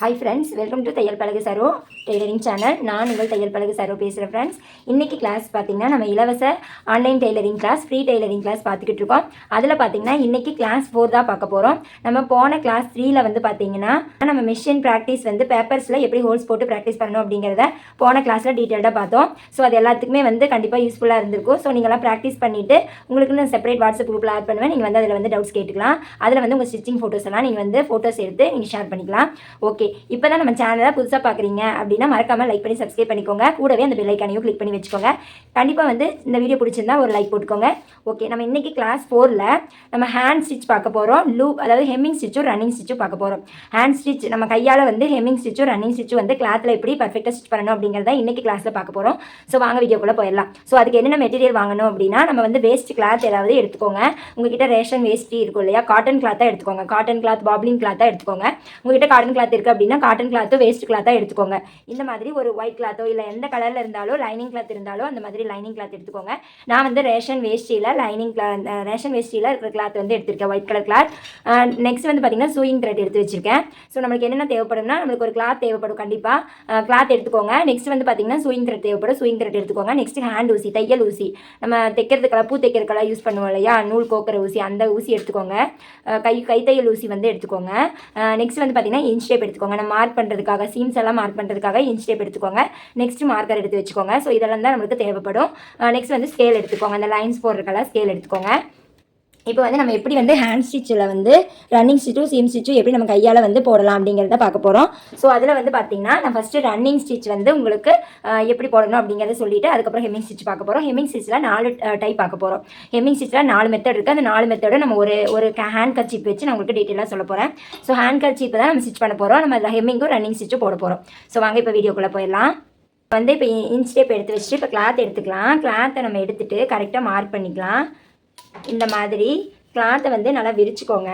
Hi friends welcome to தையல் பழகு Saro tailoring channel நான் உங்கள் தையல் பழகு சரோ பேசுகிறேன் ஃப்ரெண்ட்ஸ் இன்றைக்கி கிளாஸ் பார்த்தீங்கன்னா நம்ம இலவச online tailoring class free tailoring class பார்த்துக்கிட்டு இருக்கோம். அதில் பார்த்தீங்கன்னா இன்றைக்கி கிளாஸ் ஃபோர் தான் பார்க்க போகிறோம் நம்ம போன கிளாஸ் த்ரீயில் வந்து பார்த்தீங்கன்னா நம்ம மிஷின் ப்ராக்டிஸ் வந்து பேப்பர்ஸில் எப்படி ஹோல்ஸ் போட்டு ப்ராக்டிஸ் பண்ணணும் அப்படிங்கிறத போன கிளாஸில் டீட்டெயில்டாக பார்த்தோம். ஸோ அது எல்லாத்துக்குமே வந்து கண்டிப்பாக யூஸ்ஃபுல்லாக இருந்திருக்கும். ஸோ நீங்களாம் ப்ராக்டிஸ் பண்ணிவிட்டு உங்களுக்கு நான் செப்பரேட் வாட்ஸ்அப் குரூப்பில் ஆட் பண்ணுவேன். நீங்கள் வந்து அதில் வந்து டவுட்ஸ் கேட்டுக்கலாம். அதில் வந்து உங்கள் ஸ்டிச்சிங் ஃபோட்டோஸ் எல்லாம் நீங்கள் வந்து ஃபோட்டோஸ் எடுத்து நீங்கள் ஷேர் பண்ணிக்கலாம். ஓகே இப்போ தான் நம்ம சேனலை புதுசாக பார்க்குறீங்க அப்படின்னா மறக்காமல் லைக் பண்ணி சப்ஸ்கிரைப் பண்ணிக்கோங்க. கூடவே அந்த பெல் ஐக்கானையும் கிளிக் பண்ணி வச்சுக்கோங்க. கண்டிப்பாக வந்து இந்த வீடியோ பிடிச்சிருந்தா ஒரு லைக் போட்டுக்கோங்க. ஓகே நம்ம இன்றைக்கி கிளாஸ் ஃபோரில் நம்ம ஹேண்ட் ஸ்டிச் பார்க்க போகிறோம் லூப் அதாவது ஹெம்மிங் ஸ்டிச்சும் ரன்னிங் ஸ்டிச்சும் பார்க்க போகிறோம் ஹேண்ட் ஸ்டிச் நம்ம கையால் வந்து ஹெம்மிங் ஸ்டிச்சும் ரன்னிங் ஸ்டிச்சும் வந்து கிளாத்தில் எப்படி பர்ஃபெக்டாக ஸ்டிச் பண்ணணும் அப்படிங்கிறத இன்றைக்கி கிளாஸில் பார்க்க போகிறோம் ஸோ வாங்க வீடியோக்குள்ளே போயிடலாம். ஸோ அதுக்கு என்னென்ன மெட்டீரியல் வாங்கணும் அப்படின்னா நம்ம வந்து வேஸ்ட் கிளாத் ஏதாவது எடுத்துக்கோங்க. உங்ககிட்ட ரேஷன் வேஸ்ட்டி இருக்கும் இல்லையா? காட்டன் கிளாத்தாக எடுத்துக்கோங்க. காட்டன் கிளாத் பாப்ளிங் கிளாத்தாக எடுத்துக்கோங்க. உங்ககிட்ட காட்டன் கிளாத் இருக்குது அப்படின்னா காட்டன் கிளாத்தோ வேஸ்ட் கிளாத்தாக எடுத்துக்கோங்க. இந்த மாதிரி ஒரு ஒயிட் கிளாத்தோ இல்லை எந்த கலரில் இருந்தாலும் லைனிங் கிளாத் இருந்தாலும் அந்த மாதிரி லைனிங் கிளாத் எடுத்துக்கோங்க. நான் வந்து ரேஷன் வேஷ்டியில் லைனிங் கிளா ரேஷன் வேஷ்டியில் இருக்கிற கிளாத் வந்து எடுத்திருக்கேன் ஒயிட் கலர் கிளாத் நெக்ஸ்ட் வந்து பார்த்தீங்கன்னா சூயிங் த்ரெட் எடுத்து வச்சிருக்கேன். ஸோ நம்மளுக்கு என்னென்ன தேவைப்படும்னா நம்மளுக்கு ஒரு கிளாத் தேவைப்படும் கண்டிப்பாக கிளாத் எடுத்துக்கோங்க. நெக்ஸ்ட் வந்து பார்த்தீங்கன்னா சூயிங் த்ரெட் தேவைப்படும். சூயிங் த்ரெட் எடுத்துக்கோங்க. நெக்ஸ்ட் ஹேண்ட் ஊசி தையல் ஊசி. நம்ம தைக்கிறதுக்கெல்லாம் பூ தைக்கிறதுக்கெல்லாம் யூஸ் பண்ணுவோம் இல்லையா? நூல் கோக்கிற ஊசி அந்த ஊசி எடுத்துக்கோங்க. கை கைத்தையல் ஊசி வந்து எடுத்துக்கோங்க. நெக்ஸ்ட் வந்து பார்த்தீங்கன்னா இன்ச் டேப் எடுத்துக்கோங்க. நம்ம மார்க் பண்ணுறதுக்காக சீம்ஸ் எல்லாம் மார்க் பண்ணுறதுக்காக இன்ச் டேப் எடுத்துக்கோங்க. நெக்ஸ்ட் மார்க்கர் எடுத்து வச்சுக்கோங்க. ஸோ இதெல்லாம் தான் நம்மளுக்கு தேவைப்படும். Uh, நெக்ஸ்ட் வந்து ஸ்கேல் எடுத்துக்கோங்க. அந்த லைன்ஸ் போடுறதுக்கெல்லாம் ஸ்கேல் எடுத்துக்கோங்க. இப்போ வந்து நம்ம எப்படி வந்து ஹேண்ட் ஸ்டிச்சில் வந்து ரன்னிங் ஸ்டிச்சும் சீம் ஸ்டிச்சும் எப்படி நம்ம கையால் வந்து போடலாம் அப்படிங்கிறத பார்க்க போகிறோம் ஸோ அதில் வந்து பார்த்தீங்கன்னா நான் ஃபஸ்ட்டு ரன்னிங் ஸ்டிச் வந்து உங்களுக்கு எப்படி போடணும் அப்படிங்கிறத சொல்லிட்டு அதுக்கப்புறம் ஹெம்மிங் ஸ்டிச் பார்க்க போகிறோம் ஹெம்மிங் ஸ்டிச்சில் நாலு டைப் பார்க்க போகிறோம் ஹெம்மிங் ஸ்டிச்சில் நாலு மெத்தட் இருக்குது அந்த நாலு மெத்தடும் நம்ம ஒரு ஒரு ஹேண்ட் கர்ச்சீப் வச்சு நான் உங்களுக்கு டீட்டெயிலாக சொல்ல போகிறேன் ஸோ ஹேண்ட் கர்ச்சீப் தான் நம்ம ஸ்டிச் பண்ண போகிறோம் நம்ம அதில் ஹெம்மிங்கும் ரன்னிங் ஸ்டிச்சும் போட போகிறோம் ஸோ வாங்க இப்போ வீடியோக்குள்ளே போயிடலாம். வந்து இப்போ இன்ஸ்டேப் எடுத்து வச்சுட்டு இப்போ கிளாத் எடுத்துக்கலாம். கிளாத்தை நம்ம எடுத்துகிட்டு கரெக்டாக மார்க் பண்ணிக்கலாம். இந்த மாதிரி கிளாத்தை வந்து நல்லா விரிச்சுக்கோங்க.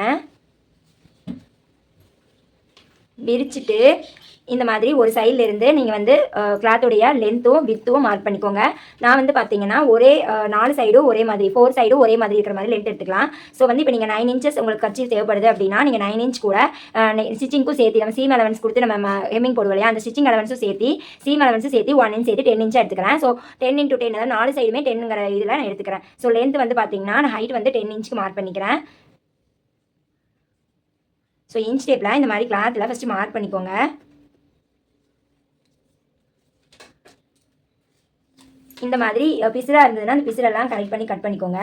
விரிச்சிட்டு இந்த மாதிரி ஒரு சைடில் இருந்து நீங்கள் வந்து கிளாத்துடைய லென்த்தும் வித்தும் மார்க் பண்ணிக்கோங்க. நான் வந்து பார்த்தீங்கன்னா ஒரே நாலு சைடும் ஒரே மாதிரி ஃபோர் சைடும் ஒரே மாதிரி இருக்கிற மாதிரி லென்த் எடுத்துக்கலாம். ஸோ வந்து இப்போ நீங்கள் நைன் இன்ச்சஸ் உங்களுக்கு கட்சி தேவைப்படுது அப்படின்னா நீங்கள் நைன் இன்ச் கூட ஸ்டிச்சிங்க்கும் சேர்த்து நம்ம சீம் அலவன்ஸ் கொடுத்து நம்ம ஹெம்மிங் போடுவோம் இல்லையா? அந்த ஸ்டிச்சிங் அலவன்ஸும் சேர்த்து சீம் அலவன்ஸும் சேர்த்து ஒன் இன்ச் சேர்த்து டென் இன்ச் எடுத்துக்கிறேன் ஸோ டென் இன்ட்டு டென் அதாவது நாலு சைடுமே டென்னுங்கிற இதில் நான் எடுத்துக்கிறேன். ஸோ லென்த் வந்து பார்த்தீங்கன்னா நான் ஹைட் வந்து டென் இன்ச்சுக்கு மார்க் பண்ணிக்கிறேன். ஸோ இன்ச் டேப்பில் இந்த மாதிரி கிளாத்தில் ஃபஸ்ட்டு மார்க் பண்ணிக்கோங்க. இந்த மாதிரி பிசிலாக இருந்ததுன்னா அந்த பிசிலெல்லாம் கரெக்ட் பண்ணி கட் பண்ணிக்கோங்க.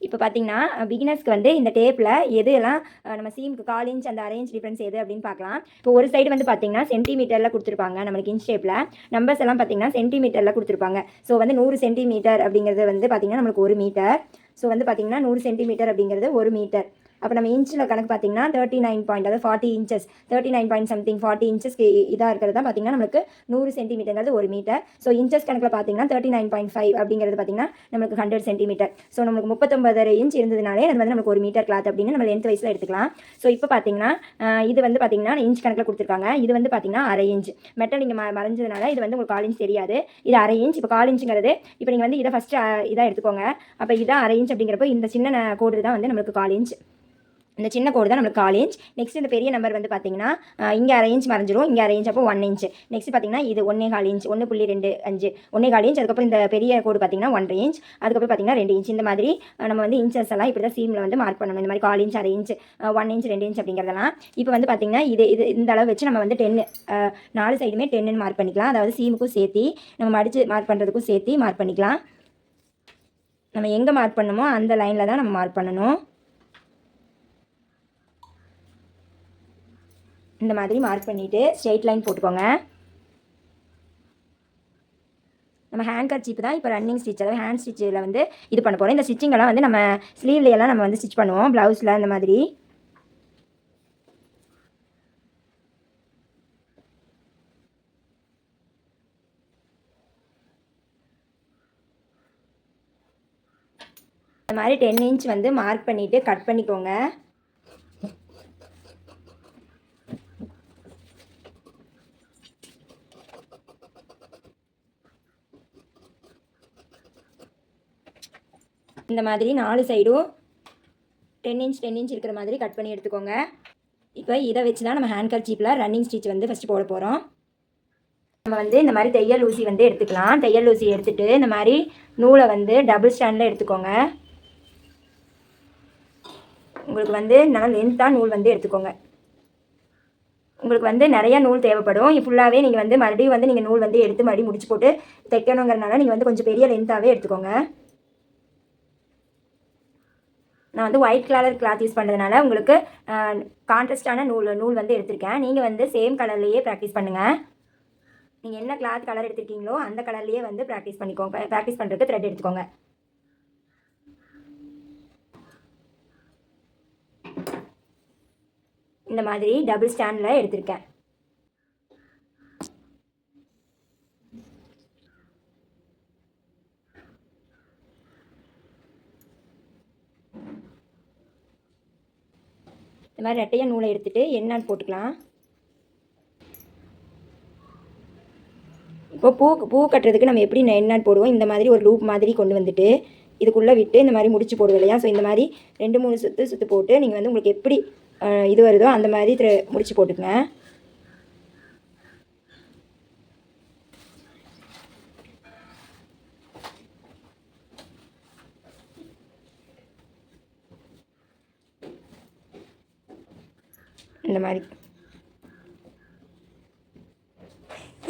இப்போ பார்த்தீங்கன்னா பிகினர்ஸ்க்கு வந்து இந்த டேப்பில் எது எல்லாம் நம்ம சீமுக்கு கால் இன்ச் அந்த அரேஞ்ச் டிஃப்ரென்ஸ் எது அப்படின்னு பார்க்கலாம் இப்போ ஒரு சைடு வந்து பார்த்தீங்கன்னா சென்டிமீட்டரில் கொடுத்துருப்பாங்க நம்மளுக்கு இன்ச் டேப்பில் நம்பர்ஸ் எல்லாம் பார்த்தீங்கன்னா சென்டிமீட்டரில் கொடுத்துருப்பாங்க. ஸோ வந்து நூறு சென்டிமீட்டர் அப்படிங்கிறது வந்து பார்த்தீங்கன்னா நம்மளுக்கு ஒரு மீட்டர் ஸோ வந்து பார்த்தீங்கன்னா நூறு சென்டிமீட்டர் அப்படிங்கிறது ஒரு மீட்டர் அப்போ நம்ம இன்ச்சில் கணக்கு பார்த்தீங்கன்னா தேர்ட்டி நைன் பாயிண்ட் அதாவது forty inches thirty nine point something forty இன்ச்சஸ்க்கு இதாக இருக்கிறது தான் பார்த்தீங்கன்னா நம்மளுக்கு நூறு சென்டிமீட்டர்ங்கிறது ஒரு மீட்டர் ஸோ இன்ச்சஸ் கணக்கில் பார்த்தீங்கன்னா தேர்ட்டி நைன் பாயிண்ட் ஃபைவ் அப்படிங்கிறது பார்த்தீங்கன்னா நம்மளுக்கு ஹண்ட்ரட் சென்டிமீட்டர் ஸோ நம்மளுக்கு முப்பத்தொம்பது இன்ச் இருந்ததுனாலே அது வந்து நமக்கு ஒரு மீட்டர் கிளாத் அப்படின்னு நம்ம லென்த் வைஸில் எடுத்துக்கலாம். ஸோ இப்போ பார்த்தீங்கன்னா இது வந்து பார்த்தீங்கன்னா இன்ச் கணக்கில் கொடுத்துருக்காங்க. இது வந்து பார்த்தீங்கன்னா அரை இன்ச் மெட்டல் நீங்கள் ம மறைஞ்சதுனால இது வந்து உங்களுக்கு கால் இன்ச் தெரியாது. இது அரை இன்ச் இப்போ கால் இன்ச்சுங்கிறது இப்போ நீங்கள் வந்து இதை ஃபஸ்ட்டு இதாக எடுத்துக்கோங்க. அப்போ இதான் அரை இன்ச் அப்படிங்கிறப்போ இந்த சின்ன கோடு தான் வந்து நம்மளுக்கு கால் இன்ச் இந்த சின்ன கோடு தான் நம்மளுக்கு கால் இன்ச். நெக்ஸ்ட் இந்த பெரிய நம்பர் வந்து பார்த்தீங்கன்னா இங்கே அரை இன்ச் மறைஞ்சிரும். இங்கே அரை இன்ச் அப்போ ஒன் இன்ச் நெக்ஸ்ட் பார்த்தீங்கன்னா இது ஒன்னே கால் இன்ச். ஒன்று புள்ளி ரெண்டு அஞ்சு. ஒன்னே கால் இன்ச். அதுக்கப்புறம் இந்த பெரிய கோடு பார்த்தீங்கன்னா ஒன்றரை இன்ச். அதுக்கப்புறம் பார்த்தீங்கன்னா ரெண்டு இன்ச். இந்த மாதிரி நம்ம வந்து இன்ச்சஸ் எல்லாம் இப்படி தான் சீமில் வந்து மார்க் பண்ணணும். இந்த மாதிரி கால் இன்ச் அரை இன்ச் ஒன் இன்ச் ரெண்டு இன்ச் அப்படிங்கிறதெல்லாம். இப்போ வந்து பார்த்தீங்கன்னா இது இது இந்த அளவு வச்சு நம்ம வந்து டென்னு நாலு சைடுமே டென்னு மார்க் பண்ணிக்கலாம். அதாவது சீமுக்கும் சேர்த்து நம்ம மடித்து மார்க் பண்ணுறதுக்கும் சேர்த்து மார்க் பண்ணிக்கலாம். நம்ம எங்கே மார்க் பண்ணணுமோ அந்த லைனில் தான் நம்ம மார்க் பண்ணணும். இந்த மாதிரி மார்க் பண்ணிவிட்டு ஸ்ட்ரெயிட் லைன் போட்டுக்கோங்க. நம்ம ஹேண்ட் கர்ச்சீப் தான் இப்போ ரன்னிங் ஸ்டிச் அதாவது ஹேண்ட் ஸ்டிச்சில் வந்து இது பண்ண போகிறோம் இந்த ஸ்டிச்சிங்கெல்லாம் வந்து நம்ம ஸ்லீவ்லையெல்லாம் நம்ம வந்து ஸ்டிச் பண்ணுவோம் ப்ளவுஸில் அந்த மாதிரி. இந்த மாதிரி டென் இன்ச் வந்து மார்க் பண்ணிவிட்டு கட் பண்ணிக்கோங்க. இந்த மாதிரி நாலு சைடும் டென் இன்ச் டென் இன்ச் இருக்கிற மாதிரி கட் பண்ணி எடுத்துக்கோங்க. இப்போ இதை வச்சு தான் நம்ம ஹேண்ட் கர்ச்சீப்பில் ரன்னிங் ஸ்டிச் வந்து ஃபஸ்ட்டு போட போகிறோம் நம்ம வந்து இந்த மாதிரி தையல் ஊசி வந்து எடுத்துக்கலாம். தையல் ஊசி எடுத்துகிட்டு இந்த மாதிரி நூலை வந்து டபுள் ஸ்டாண்டில் எடுத்துக்கோங்க. உங்களுக்கு வந்து நல்லா லென்த்தாக நூல் வந்து எடுத்துக்கோங்க. உங்களுக்கு வந்து நிறைய நூல் தேவைப்படும். ஃபுல்லாகவே நீங்கள் வந்து மறுபடியும் வந்து நீங்கள் நூல் வந்து எடுத்து மறுபடியும் முடிச்சு போட்டு தைக்கணுங்கிறனால நீங்கள் வந்து கொஞ்சம் பெரிய லென்த்தாகவே எடுத்துக்கோங்க. நான் வந்து ஒயிட் கலர் கிளாத் யூஸ் பண்ணுறதுனால உங்களுக்கு கான்ட்ராஸ்டான நூல் நூல் வந்து எடுத்திருக்கேன். நீங்கள் வந்து சேம் கலர்லேயே ப்ராக்டிஸ் பண்ணுங்கள் நீங்கள் என்ன கிளாத் கலர் எடுத்திருக்கீங்களோ அந்த கலர்லேயே வந்து ப்ராக்டிஸ் பண்ணிக்கோங்க. ப்ராக்டிஸ் பண்ணுறதுக்கு த்ரெட் எடுத்துக்கோங்க. இந்த மாதிரி டபுள் ஸ்டாண்டில் எடுத்திருக்கேன். இந்த மாதிரி ரெட்டையாக நூலை எடுத்துகிட்டு எண்ணான்னு போட்டுக்கலாம். இப்போ பூ பூ கட்டுறதுக்கு நம்ம எப்படி என்னான்னு போடுவோம்? இந்த மாதிரி ஒரு லூப் மாதிரி கொண்டு வந்துட்டு இதுக்குள்ளே விட்டு இந்த மாதிரி முடிச்சு போடுவோம் இல்லையா? ஸோ இந்த மாதிரி ரெண்டு மூணு சுற்று சுற்று போட்டு நீங்கள் வந்து உங்களுக்கு எப்படி இது வருதோ அந்த மாதிரி முடிச்சு போட்டுக்கங்க. இந்த மாதிரி.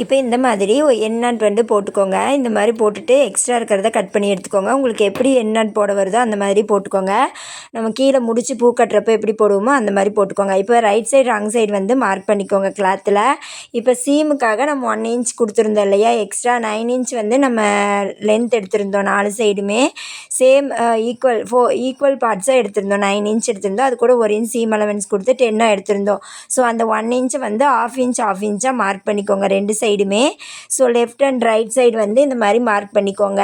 இப்போ இந்த மாதிரி எண்ணாட் வந்து போட்டுக்கோங்க. இந்த மாதிரி போட்டுட்டு எக்ஸ்ட்ரா இருக்கிறத கட் பண்ணி எடுத்துக்கோங்க. உங்களுக்கு எப்படி எண்ணாட் போட வருதோ அந்த மாதிரி போட்டுக்கோங்க. நம்ம கீழே முடிச்சு பூ கட்டுறப்ப எப்படி போடுவோமோ அந்த மாதிரி போட்டுக்கோங்க. இப்போ ரைட் சைடு ராங் சைடு வந்து மார்க் பண்ணிக்கோங்க கிளாத்தில் இப்போ சீமுக்காக நம்ம ஒன் இன்ச் கொடுத்துருந்தோம் இல்லையா? எக்ஸ்ட்ரா நைன் இன்ச் வந்து நம்ம லென்த் எடுத்திருந்தோம் நாலு சைடுமே சேம் ஈக்குவல் ஃபோ ஈக்குவல் பார்ட்ஸாக எடுத்திருந்தோம். நைன் இன்ச் எடுத்திருந்தோம். அது கூட ஒரு இன்ச் சீம் அலவன்ஸ் கொடுத்து டென்னாக எடுத்திருந்தோம். ஸோ அந்த ஒன் இன்ச் வந்து ஆஃப் இன்ச் ஆஃப் இன்ச்சாக மார்க் பண்ணிக்கோங்க. ரெண்டு சைடுமே so left and right side வந்து இந்த மாதிரி மார்க் பண்ணிக்கோங்க.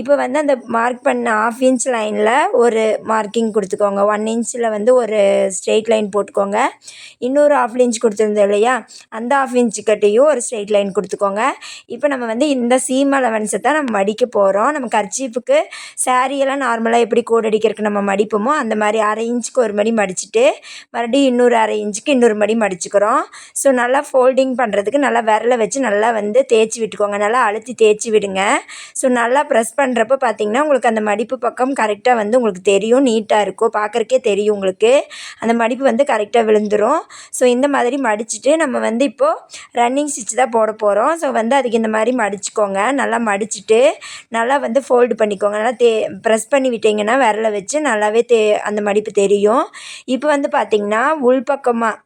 இப்போ வந்து அந்த மார்க் பண்ண ஆஃப் இன்ச் லைனில் ஒரு மார்க்கிங் கொடுத்துக்கோங்க. ஒன் இன்ச்சில் வந்து ஒரு ஸ்ட்ரெயிட் லைன் போட்டுக்கோங்க. இன்னொரு ஆஃப் இன்ச் கொடுத்துருந்தோம் இல்லையா? அந்த ஆஃப் இன்ச்சுக்கிட்டையும் ஒரு ஸ்ட்ரெயிட் லைன் கொடுத்துக்கோங்க. இப்போ நம்ம வந்து இந்த சீம் அலவன்ஸை தான் நம்ம மடிக்க போகிறோம் நம்ம கர்ச்சீப்புக்கு சாரியெல்லாம் நார்மலாக எப்படி கோடடிக்கிறதுக்கு நம்ம மடிப்போமோ அந்த மாதிரி அரை இன்ச்சுக்கு ஒரு மடி மடிச்சுட்டு மறுபடியும் இன்னொரு அரை இன்ச்சுக்கு இன்னொரு மடி மடிச்சுக்கிறோம். ஸோ நல்லா ஃபோல்டிங் பண்ணுறதுக்கு நல்லா விரலை வச்சு நல்லா வந்து தேய்ச்சி விட்டுக்கோங்க. நல்லா அழுத்தி தேய்ச்சி விடுங்க. ஸோ நல்லா ப்ரெஸ் பண்ணுறப்ப பார்த்தீங்கன்னா உங்களுக்கு அந்த மடிப்பு பக்கம் கரெக்டாக வந்து உங்களுக்கு தெரியும். நீட்டாக இருக்கும் பார்க்குறக்கே தெரியும் உங்களுக்கு. அந்த மடிப்பு வந்து கரெக்டாக விழுந்துரும். ஸோ இந்த மாதிரி மடிச்சுட்டு நம்ம வந்து இப்போது ரன்னிங் ஸ்டிச் தான் போட போகிறோம் ஸோ வந்து அதுக்கு இந்த மாதிரி மடிச்சுக்கோங்க. நல்லா மடிச்சுட்டு நல்லா வந்து ஃபோல்டு பண்ணிக்கோங்க. நல்லா தே ப்ரெஸ் பண்ணி விட்டிங்கன்னா விரலை வச்சு நல்லாவே தே அந்த மடிப்பு தெரியும். இப்போ வந்து பார்த்திங்கன்னா உள்பக்கமாக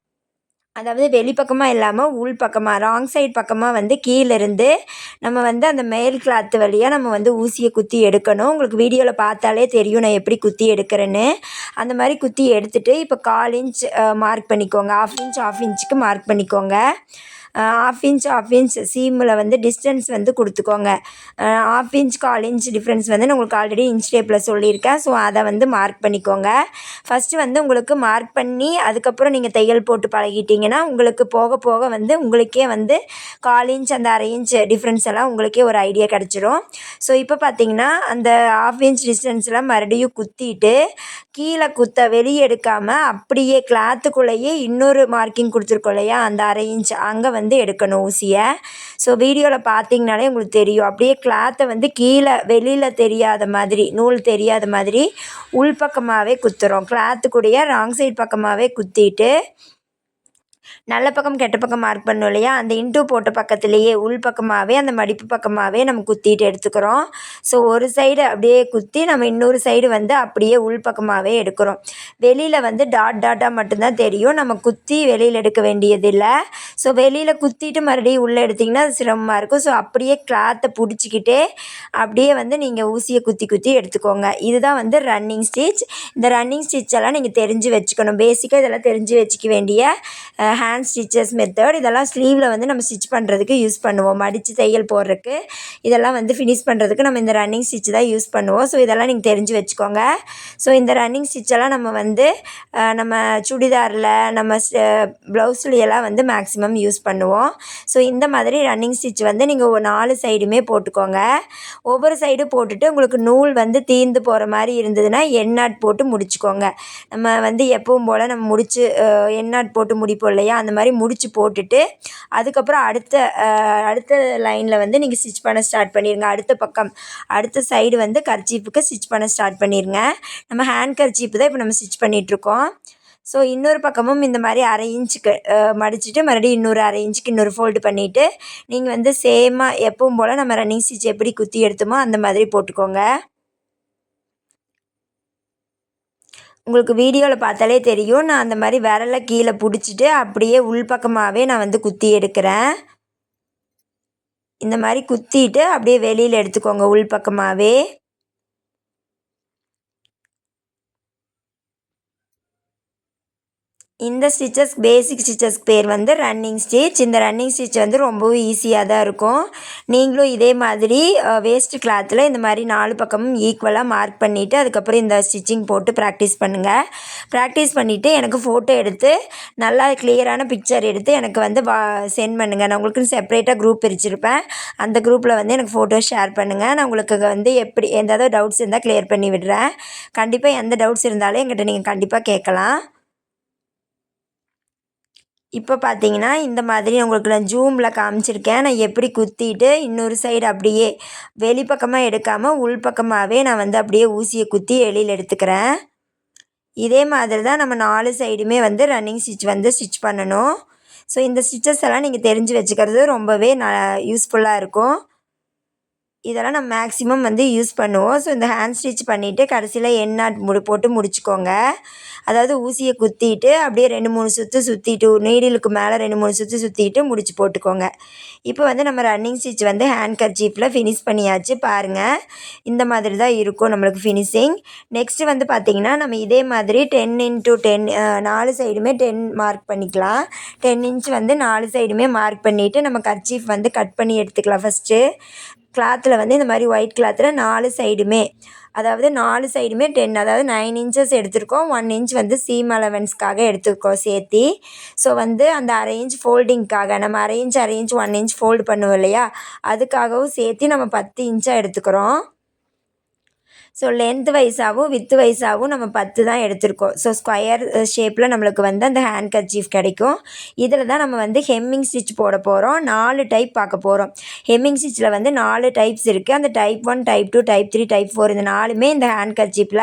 அதாவது வெளிப்பக்கமாக இல்லாமல் உள் பக்கமாக ராங் சைட் பக்கமாக வந்து கீழேருந்து நம்ம வந்து அந்த மேல் கிளாத்து வழியாக நம்ம வந்து ஊசியை குத்தி எடுக்கணும். உங்களுக்கு வீடியோவில் பார்த்தாலே தெரியும் நான் எப்படி குத்தி எடுக்கிறேன்னு. அந்த மாதிரி குத்தி எடுத்துகிட்டு இப்போ கால் இன்ச் மார்க் பண்ணிக்கோங்க. ஆஃப் இன்ச் ஆஃப் இன்ச்சுக்கு மார்க் பண்ணிக்கோங்க. ஆஃப் இன்ச் ஆஃப் இன்ச் சீமில் வந்து டிஸ்டன்ஸ் வந்து கொடுத்துக்கோங்க. ஆஃப் இன்ச் கால் இன்ச் டிஃப்ரென்ஸ் வந்து நான் உங்களுக்கு ஆல்ரெடி இன்ச் டேப்பில் சொல்லியிருக்கேன். ஸோ அதை வந்து மார்க் பண்ணிக்கோங்க. ஃபஸ்ட்டு வந்து உங்களுக்கு மார்க் பண்ணி அதுக்கப்புறம் நீங்கள் தையல் போட்டு பழகிட்டீங்கன்னா உங்களுக்கு போக போக வந்து உங்களுக்கே வந்து கால் இன்ச் அந்த அரை இன்ச் டிஃப்ரென்ஸ் எல்லாம் உங்களுக்கே ஒரு ஐடியா கிடச்சிரும். ஸோ இப்போ பார்த்தீங்கன்னா அந்த ஆஃப் இன்ச் டிஸ்டன்ஸ்லாம் மறுபடியும் குத்திட்டு கீழே குத்த வெளியே எடுக்காமல் அப்படியே கிளாத்துக்குள்ளேயே இன்னொரு மார்க்கிங் கொடுத்துருக்கோம் இல்லையா? அந்த அரை இன்ச் அங்கே வந்து வந்து எடுக்கணும் ஊசியை. ஸோ வீடியோவில் பார்த்தீங்கனாலே உங்களுக்கு தெரியும். அப்படியே கிளாத்தை வந்து கீழே வெளியில் தெரியாத மாதிரி நூல் தெரியாத மாதிரி உள்பக்கமாகவே குத்துறோம். கிளாத்துக்குடைய ராங் சைட் பக்கமாகவே குத்திட்டு நல்ல பக்கம் கெட்ட பக்கம் மார்க் பண்ணோம் இல்லையா? அந்த இன்டூ போட்ட பக்கத்துலேயே உள் பக்கமாகவே அந்த மடிப்பு பக்கமாகவே நம்ம குத்திட்டு எடுத்துக்கிறோம். ஸோ ஒரு சைடு அப்படியே குத்தி நம்ம இன்னொரு சைடு வந்து அப்படியே உள் பக்கமாகவே எடுக்கிறோம். வெளியில் வந்து டாட் டாட்டாக மட்டும்தான் தெரியும். நம்ம குத்தி வெளியில் எடுக்க வேண்டியதில்லை ஸோ வெளியில் குத்திட்டு மறுபடியும் உள்ளே எடுத்திங்கன்னா அது சிரமமாக இருக்கும். ஸோ அப்படியே கிளாத்தை பிடிச்சிக்கிட்டே அப்படியே வந்து நீங்கள் ஊசியை குத்தி குத்தி எடுத்துக்கோங்க. இதுதான் வந்து ரன்னிங் ஸ்டிச் இந்த ரன்னிங் ஸ்டிச் எல்லாம் நீங்கள் தெரிஞ்சு வச்சுக்கணும். பேசிக்காக இதெல்லாம் தெரிஞ்சு வச்சுக்க வேண்டிய ஹேண்ட் ஸ்டிச்சஸ் மெத்தட் இதெல்லாம் ஸ்லீவில் வந்து நம்ம ஸ்டிச் பண்ணுறதுக்கு யூஸ் பண்ணுவோம். மடித்து தையல் போடுறதுக்கு. இதெல்லாம் வந்து ஃபினிஷ் பண்ணுறதுக்கு நம்ம இந்த ரன்னிங் ஸ்டிச் தான் யூஸ் பண்ணுவோம். ஸோ இதெல்லாம் நீங்கள் தெரிஞ்சு வச்சுக்கோங்க. ஸோ இந்த ரன்னிங் ஸ்டிச்செல்லாம் நம்ம வந்து நம்ம சுடிதாரில் நம்ம ப்ளவுஸ்லையெல்லாம் வந்து மேக்ஸிமம் யூஸ் பண்ணுவோம். ஸோ இந்த மாதிரி ரன்னிங் ஸ்டிச் வந்து நீங்கள் ஒரு நாலு சைடுமே போட்டுக்கோங்க. ஒவ்வொரு சைடு போட்டுட்டு உங்களுக்கு நூல் வந்து தீர்ந்து போகிற மாதிரி இருந்ததுன்னா எண்ணாட் போட்டு முடிச்சுக்கோங்க. நம்ம வந்து எப்பவும் போல் நம்ம முடிச்சு எண்ணாட் போட்டு முடிப்போம் இல்லையா? அந்த மாதிரி முடிச்சு போட்டுட்டு அதுக்கப்புறம் அடுத்த அடுத்த லைனில் வந்து நீங்கள் ஸ்டிச் பண்ண ஸ்டார்ட் பண்ணிடுங்க அடுத்த பக்கம் அடுத்த சைடு வந்து கர்ச்சீப்புக்கு ஸ்டிச் பண்ண ஸ்டார்ட் பண்ணிடுங்க நம்ம ஹேண்ட் கர்ச்சீப்பு தான் இப்போ நம்ம ஸ்டிச் பண்ணிகிட்ருக்கோம் ஸோ இன்னொரு பக்கமும் இந்த மாதிரி அரை இன்ச்சுக்கு மடிச்சுட்டு மறுபடியும் இன்னொரு அரை இன்ச்சுக்கு இன்னொரு ஃபோல்டு பண்ணிவிட்டு நீங்கள் வந்து சேமாக எப்பவும் போல் நம்ம ரன்னிங் ஸ்டிச் எப்படி குத்தி எடுத்தோமோ அந்த மாதிரி போட்டுக்கோங்க. உங்களுக்கு வீடியோவில் பார்த்தாலே தெரியும். நான் அந்த மாதிரி விரலை கீழே பிடிச்சிட்டு அப்படியே உள்பக்கமாகவே நான் வந்து குத்தி எடுக்கிறேன். இந்த மாதிரி குத்திட்டு அப்படியே வெளியில் எடுத்துக்கோங்க உள்பக்கமாகவே இந்த ஸ்டிச்சஸ் பேசிக் ஸ்டிச்சஸ் பேர் வந்து ரன்னிங் ஸ்டிச் இந்த ரன்னிங் ஸ்டிச் வந்து ரொம்பவும் ஈஸியாக தான் இருக்கும். நீங்களும் இதே மாதிரி வேஸ்ட் கிளாத்தில் இந்த மாதிரி நாலு பக்கமும் ஈக்குவலாக மார்க் பண்ணிவிட்டு அதுக்கப்புறம் இந்த ஸ்டிச்சிங் போட்டு ப்ராக்டிஸ் பண்ணுங்கள் ப்ராக்டிஸ் பண்ணிவிட்டு எனக்கு ஃபோட்டோ எடுத்து நல்லா கிளியரான பிக்சர் எடுத்து எனக்கு வந்து வா சென்ட் பண்ணுங்கள் நான் உங்களுக்கு செப்பரேட்டாக குரூப் பிரிச்சிருப்பேன். அந்த குரூப்பில் வந்து எனக்கு ஃபோட்டோ ஷேர் பண்ணுங்கள் நான் உங்களுக்கு வந்து எப்படி எந்த டவுட்ஸ் இருந்தால் கிளியர் பண்ணி விடுறேன். கண்டிப்பாக எந்த டவுட்ஸ் இருந்தாலும் என்கிட்ட நீங்கள் கண்டிப்பாக கேட்கலாம். இப்போ பார்த்தீங்கன்னா இந்த மாதிரி உங்களுக்கு நான் ஜூமில் காமிச்சிருக்கேன். நான் எப்படி குத்திட்டு இன்னொரு சைடு அப்படியே வெளிப்பக்கமாக எடுக்காமல் உள்பக்கமாகவே நான் வந்து அப்படியே ஊசியை குத்தி எளியில் எடுத்துக்கிறேன். இதே மாதிரி தான் நம்ம நாலு சைடுமே வந்து ரன்னிங் ஸ்டிச் வந்து ஸ்டிச் பண்ணணும். ஸோ இந்த ஸ்டிச்சஸ் எல்லாம் நீங்கள் தெரிஞ்சு வச்சுக்கிறது ரொம்பவே ந யூஸ்ஃபுல்லாக இருக்கும். இதெல்லாம் நம்ம மேக்ஸிமம் வந்து யூஸ் பண்ணுவோம். ஸோ இந்த ஹேண்ட் ஸ்டிச் பண்ணிவிட்டு கடைசியில் எண்ணாட் முடி போட்டு முடிச்சுக்கோங்க. அதாவது ஊசியை குத்திட்டு அப்படியே ரெண்டு மூணு சுற்று சுற்றிட்டு நீடிலுக்கு மேலே ரெண்டு மூணு சுற்று சுற்றிட்டு முடிச்சு போட்டுக்கோங்க. இப்போ வந்து நம்ம ரன்னிங் ஸ்டிச் வந்து ஹேண்ட் கர்ச்சீஃபில் ஃபினிஷ் பண்ணியாச்சு பாருங்கள் இந்த மாதிரி தான் இருக்கும் நம்மளுக்கு ஃபினிஷிங் நெக்ஸ்ட்டு வந்து பார்த்திங்கன்னா நம்ம இதே மாதிரி டென் இன்ட்டு டென் நாலு சைடுமே டென் மார்க் பண்ணிக்கலாம். டென் இன்ச் வந்து நாலு சைடுமே மார்க் பண்ணிவிட்டு நம்ம கர்ச்சீஃப் வந்து கட் பண்ணி எடுத்துக்கலாம் ஃபஸ்ட்டு கிளாத்தில் வந்து இந்த மாதிரி ஒயிட் கிளாத்தில் நாலு சைடுமே அதாவது நாலு சைடுமே டென் அதாவது நைன் இன்ச்சஸ் எடுத்திருக்கோம். ஒன் இன்ச் வந்து சீம் அலவன்ஸ்க்காக எடுத்துருக்கோம் சேர்த்தி. ஸோ வந்து அந்த அரேஞ்ச் ஃபோல்டிங்க்காக நம்ம arrange arrange one inch fold பண்ணுவோம் இல்லையா? அதுக்காகவும் சேர்த்து நம்ம பத்து இன்ச்சாக எடுத்துக்கிறோம். ஸோ லென்த் வைஸாகவும் வித்து வைஸாகவும் நம்ம பத்து தான் எடுத்திருக்கோம். ஸோ ஸ்கொயர் ஷேப்பில் நம்மளுக்கு வந்து அந்த ஹேண்ட் கர்ச்சீஃப் கிடைக்கும். இதில் தான் நம்ம வந்து ஹெம்மிங் ஸ்டிச் போட போகிறோம் நாலு டைப் பார்க்க போகிறோம் ஹெம்மிங் ஸ்டிச்சில் வந்து நாலு டைப்ஸ் இருக்குது அந்த type one type two type three type four இந்த நாலுமே இந்த ஹேண்ட் கர்ச்சீஃபில்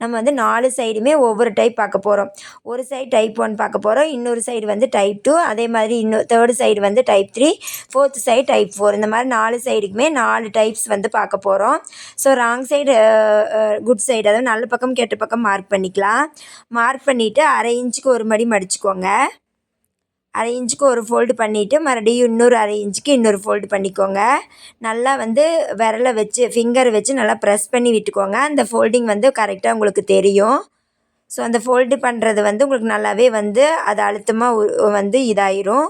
நம்ம வந்து நாலு சைடுமே ஒவ்வொரு டைப் பார்க்க போகிறோம் ஒரு சைடு டைப் ஒன் பார்க்க போகிறோம் இன்னொரு சைடு வந்து டைப் டூ அதே மாதிரி இன்னொரு தேர்டு சைடு வந்து type three fourth side type four இந்த மாதிரி நாலு சைடுக்குமே நாலு டைப்ஸ் வந்து பார்க்க போகிறோம் so wrong side good side அதாவது நல்ல பக்கம் கெட்ட பக்கம் மார்க் பண்ணிக்கலாம். மார்க் பண்ணிவிட்டு அரை இன்ச்சுக்கு ஒரு மடி மடிச்சுக்கோங்க. அரை இன்ச்சுக்கு ஒரு ஃபோல்டு பண்ணிவிட்டு மறுபடியும் இன்னொரு அரை இன்ச்சுக்கு இன்னொரு ஃபோல்டு பண்ணிக்கோங்க. நல்லா வந்து விரலை வச்சு ஃபிங்கர் வச்சு நல்லா ப்ரெஸ் பண்ணி விட்டுக்கோங்க. அந்த ஃபோல்டிங் வந்து கரெக்டாக உங்களுக்கு தெரியும். ஸோ அந்த ஃபோல்டு பண்ணுறது வந்து உங்களுக்கு நல்லாவே வந்து அது அழுத்தமாக வந்து இதாயிரும்.